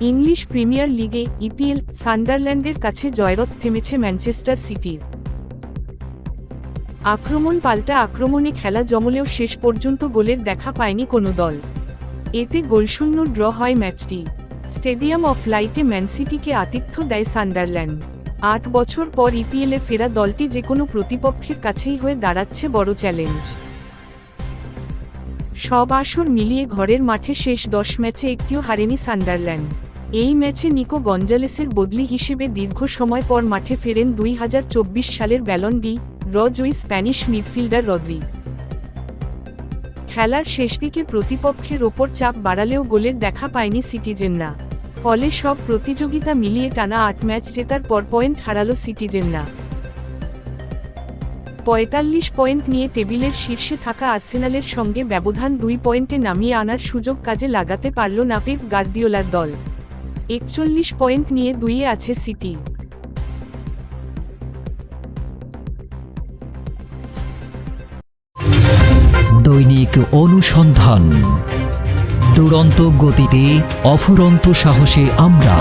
English premier লিগে EPL সান্ডারল্যান্ডের কাছে জয়রথ থেমেছে ম্যানচেস্টার সিটির। আক্রমণ পাল্টা আক্রমণে খেলা জমলেও শেষ পর্যন্ত গোলের দেখা পায়নি কোনো দল। এতে গোলশূন্য ড্র হয় ম্যাচটি। স্টেডিয়াম অফ লাইটে ম্যানসিটিকে আতিথ্য দেয় সান্ডারল্যান্ড। আট বছর পর ইপিএলে ফেরা দলটি যে কোনো প্রতিপক্ষের কাছেই হয়ে দাঁড়াচ্ছে বড় চ্যালেঞ্জ। সব আসর মিলিয়ে ঘরের মাঠে শেষ দশ ম্যাচে একটিও হারেনি সান্ডারল্যান্ড। এই ম্যাচে নিকো গঞ্জালেসের বদলি হিসেবে দীর্ঘ সময় পর মাঠে ফেরেন দুই হাজার চব্বিশ সালের ব্যালন ডি রজয়ী স্প্যানিশ মিডফিল্ডার রদ্রি। খেলার শেষ দিকে প্রতিপক্ষের ওপর চাপ বাড়ালেও গোলের দেখা পায়নি সিটিজেনরা। ফলে সব প্রতিযোগিতা মিলিয়ে টানা আট ম্যাচ জেতার পর পয়েন্ট হারালো সিটিজেনরা। পঁয়তাল্লিশ পয়েন্ট নিয়ে টেবিলের শীর্ষে থাকা আর্সেনালের সঙ্গে ব্যবধান দুই পয়েন্টে নামিয়ে আনার সুযোগ কাজে লাগাতে পারল না পেপ গার্দিওলার দল। একচল্লিশ পয়েন্ট নিয়ে দুইয়ে আছে সিটি। দৈনিক অনুসন্ধান। দুরন্ত গতিতে অফুরন্ত সাহসে আমরা